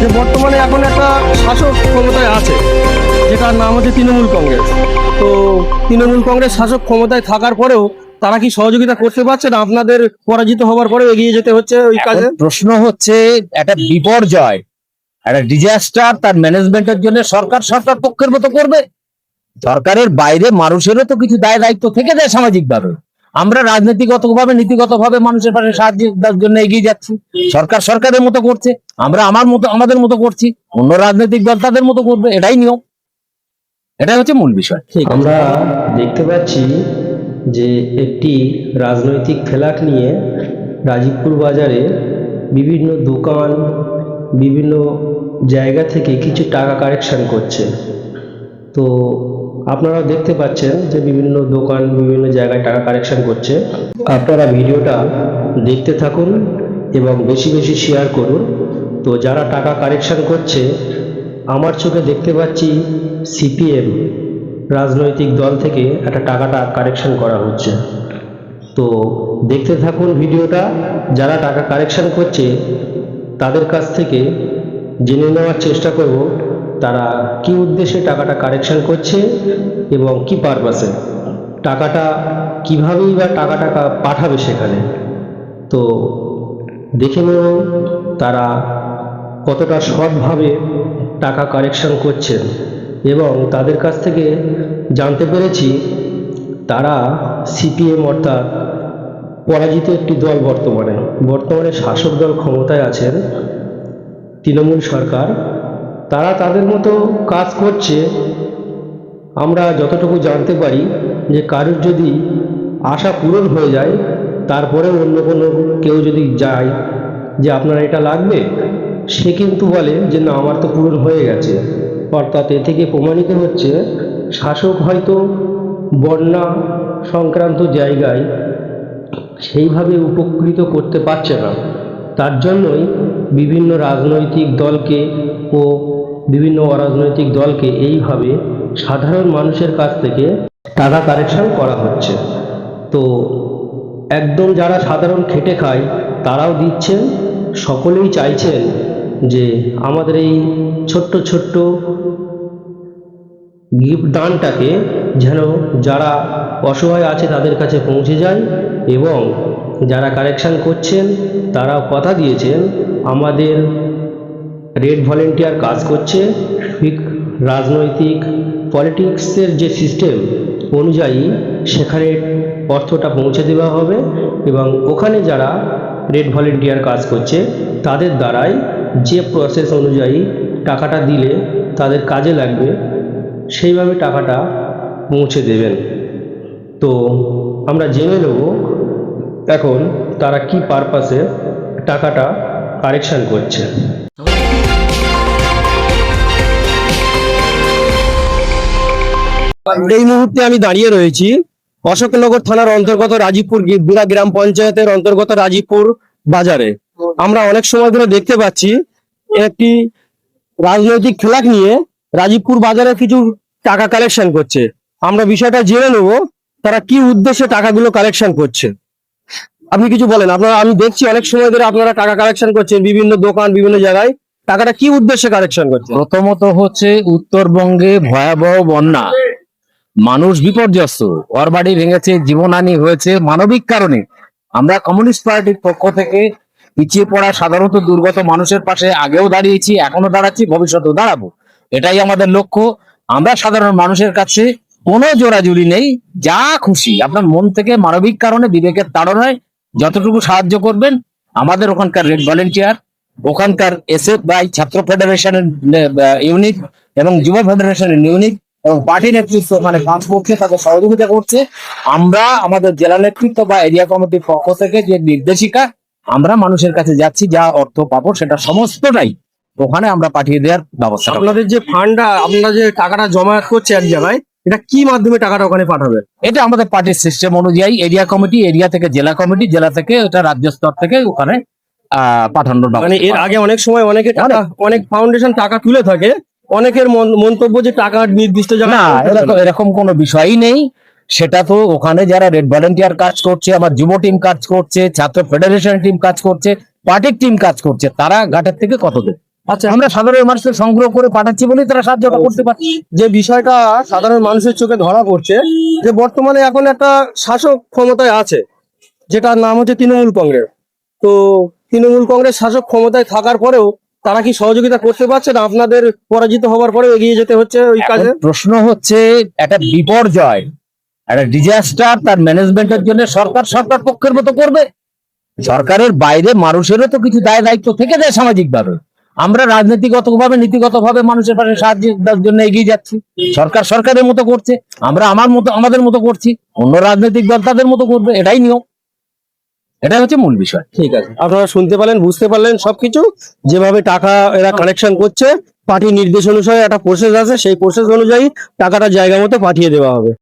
যে বর্তমানে এখন একটা শাসক ক্ষমতায় আছে যেটার নাম হচ্ছে তৃণমূল কংগ্রেস। তো তৃণমূল কংগ্রেস শাসক ক্ষমতায় থাকার পরেও তারা কি সহযোগিতা করতে পারছে না? আপনাদের পরাজিত হওয়ার পরেও এগিয়ে যেতে হচ্ছে ওই কাজে? প্রশ্ন হচ্ছে একটা বিপর্যয় একটা ডিজাস্টার তার ম্যানেজমেন্টের জন্য সরকার সরকার পক্ষের মতো করবে? সরকারের বাইরে মানুষেরও তো কিছু দায় দায়িত্ব থেকে যায় সামাজিক ভাবে আমরা রাজনীতিগত ভাবে নীতিগত ভাবে মানুষের পাশে সাহায্যের জন্য এগিয়ে যাচ্ছি। সরকার সরকারের মতো করছে। আমরা আমার মতো আমাদের মতো করছি। অন্য রাজনৈতিক দল তাদের মতো করবে এটাই নিয়ম। এটাই হচ্ছে মূল বিষয়। আমরা দেখতে পাচ্ছি যে একটি রাজনৈতিক ফ্ল্যাট নিয়ে রাজীবপুর বাজারে বিভিন্ন দোকান বিভিন্ন জায়গা থেকে কিছু টাকা কালেকশন করছে। তো আপনারা দেখতে পাচ্ছেন যে বিভিন্ন দোকান, বিভিন্ন জায়গায় টাকা কালেকশন করছে। আপনারা ভিডিওটা দেখতে থাকুন এবং বেশি বেশি শেয়ার করুন। তো যারা টাকা কালেকশন করছে, আমার চোখে দেখতে পাচ্ছি সিপিএম রাজনৈতিক দল থেকে একটা টাকাটা কারেকশন করা হচ্ছে। তো দেখতে থাকুন ভিডিওটা, যারা টাকা কারেকশন করছে, তাদের কাছ থেকে জেনে নেওয়ার চেষ্টা করব তারা কি উদ্দেশ্যে টাকাটা কারেকশন করছে এবং কি পারপাসে? টাকাটা কীভাবেই বা টাকা টাকা পাঠাবে সেখানে? তো দেখে নেব তারা কতটা সৎভাবে টাকা কারেকশন করছেন এবং তাদের কাছ থেকে জানতে পেরেছি তারা সিপিএম অর্থাৎ পরাজিত একটি দল বর্তমানে। বর্তমানে শাসক দল ক্ষমতায় আছেন তৃণমূল সরকার তারা তাদের মতো কাজ করছে। আমরা যতটুকু জানতে পারি যে কারোর যদি আশা পূরণ হয়ে যায় তারপরে অন্য কোনো কেউ যদি যায় যে আপনার এটা লাগবে, সে কিন্তু বলে যে না, আমার তো পূরণ হয়ে গেছে। অর্থাৎ এ থেকে প্রমাণিত হচ্ছে, শাসক হয়তো বন্যা সংক্রান্ত জায়গায় সেইভাবে উপকৃত করতে পারছে না। তার জন্যই বিভিন্ন রাজনৈতিক দলকে ও বিভিন্ন অরাজনৈতিক দলকে এইভাবে সাধারণ মানুষের কাছ থেকে টাকা কালেকশন করা হচ্ছে। তো একদম যারা সাধারণ খেটে খায়, তারাও দিচ্ছেন, সকলেই চাইছেন যে আমাদের এই ছোট্ট ছোট্ট গিফট দানটাকে যেন যারা অসহায় আছে তাদের কাছে পৌঁছে যায় এবং যারা কালেকশন করছেন তারা কথা দিয়েছেন, আমাদের রেড ভলেন্টিয়ার কাজ করছে। ঠিক রাজনৈতিক পলিটিক্সের যে সিস্টেম অনুযায়ী সেখানে অর্থটা পৌঁছে দেওয়া হবে এবং ওখানে যারা রেড ভলেন্টিয়ার কাজ করছে, তাদের দ্বারাই যে প্রসেস অনুযায়ী টাকাটা দিলে তাদের কাজে লাগবে, সেইভাবে টাকাটা পৌঁছে দেবেন। তো আমরা জেনে নেব এখন তারা কি পারপাসে টাকাটা কারেকশন করছে। এই মুহূর্তে আমি দাঁড়িয়ে রয়েছি অশোকনগর থানার অন্তর্গত রাজীবপুর বিরা গ্রাম পঞ্চায়েতের অন্তর্গত রাজীবপুর বাজারে। আমরা অনেক সময় ধরে দেখতে পাচ্ছি একটি রাজনৈতিক ফ্ল্যাগ নিয়ে রাজীবপুর বাজারে কিছু টাকা কালেকশন করছে। আমরা বিষয়টা জেনে নেব তারা কি উদ্দেশ্যে টাকাগুলো কালেকশন করছে। আপনি কিছু বলেন, আপনারা আমি দেখছি অনেক সময় ধরে আপনারা টাকা কালেকশন করছেন বিভিন্ন দোকান, বিভিন্ন জায়গায়। টাকাটা কি উদ্দেশ্যে কালেকশন করছে প্রথমত হচ্ছে উত্তরবঙ্গে ভয়াবহ বন্যা। মানুষ বিপর্যস্ত। ওর বাড়ি ভেঙেছে, জীবনহানি হয়েছে মানবিক কারণে। আমরা কমিউনিস্ট পার্টির পক্ষ থেকে পিছিয়ে পড়া সাধারণত দুর্গত মানুষের পাশে আগেও দাঁড়িয়েছি এখনও দাঁড়াচ্ছি, ভবিষ্যতেও দাঁড়াবো। এটাই আমাদের লক্ষ্য। আমরা সাধারণ মানুষের কাছে কোনো জোরাজুরি নেই, যা খুশি। আপনার মন থেকে মানবিক কারণে বিবেকের তাড়নায় যতটুকু সাহায্য করবেন, আমাদের ওখানকার রেড ভলেন্টিয়ার, ওখানকার এসএফ বাই ছাত্র ফেডারেশনের ইউনিট এবং যুব ফেডারেশনের ইউনিট এবং পার্টি নেতৃত্ব মানে পাঁচ পক্ষে তাদের সহযোগিতা করছে। আমরা আমাদের জেলা নেতৃত্ব বা এরিয়া কমিটির পক্ষ থেকে যে নির্দেশিকা আমরা মানুষের কাছে যাচ্ছি যা অর্থ পাবো সেটা সমস্তটাই ওখানে আমরা পাঠিয়ে দেওয়ার ব্যবস্থা আপনাদের যে ফান্ডটা আপনারা যে টাকাটা জমা করছে এক জায়গায় এটা কি মাধ্যমে টাকাটা ওখানে পাঠাবে? এটা আমাদের পার্টির সিস্টেম অনুযায়ী এরিয়া কমিটি এরিয়া থেকে জেলা কমিটি জেলা থেকে এটা রাজ্য স্তর থেকে ওখানে আহ পাঠানোর মানে এর আগে অনেক সময় অনেকে টাকা অনেক ফাউন্ডেশন টাকা তুলে থাকে অনেকের মন- মন্তব্য যে টাকা নির্দিষ্ট না এরকম এরকম কোনো বিষয়ই নেই। সেটা তো ওখানে যারা রেড ভলেন্টিয়ার কাজ করছে আমার যুব টিম কাজ করছে ছাত্র ফেডারেশন টিম কাজ করছে পার্টির টিম কাজ করছে তারা ঘাটের থেকে কত দেবে আচ্ছা। আমরা সাধারণ মানুষের সংগ্রহ করে পাঠাচ্ছি বলেই তারা সাহায্যটা করতে পারছে। যে বিষয়টা সাধারণ মানুষের চোখে ধরা পড়ছে যে বর্তমানে এখন একটা শাসক ক্ষমতায় আছে যেটার নাম হচ্ছে তৃণমূল কংগ্রেস। তো তৃণমূল কংগ্রেস শাসক ক্ষমতায় থাকার পরেও তারা কি সহযোগিতা করতে পারছে না? আপনাদের পরাজিত হওয়ার পরেও এগিয়ে যেতে হচ্ছে ওই কাজে? প্রশ্ন হচ্ছে একটা বিপর্যয় একটা ডিজাস্টার তার ম্যানেজমেন্টের জন্য সরকার সরকার পক্ষের মতো করবে? সরকারের বাইরে মানুষেরও তো কিছু দায় দায়িত্ব থেকে যায় সামাজিক ভাবে আমরা রাজনীতিগত ভাবে নীতিগত ভাবে মানুষের পাশে সাহায্যের জন্য এগিয়ে যাচ্ছি। সরকার সরকারের মতো করছে আমরা আমার মতো আমাদের মতো করছি অন্য রাজনৈতিক দল তাদের মতো করবে এটাই নিয়ম। এটাই হচ্ছে মূল বিষয়। ঠিক আছে। আপনারা শুনতে পারলেন, বুঝতে পারলেন সবকিছু। যেভাবে টাকা এরা কালেকশন করছে, পার্টির নির্দেশ অনুসারে একটা প্রসেস আছে, সেই প্রসেস অনুযায়ী টাকাটা জায়গা মতো পাঠিয়ে দেওয়া হবে।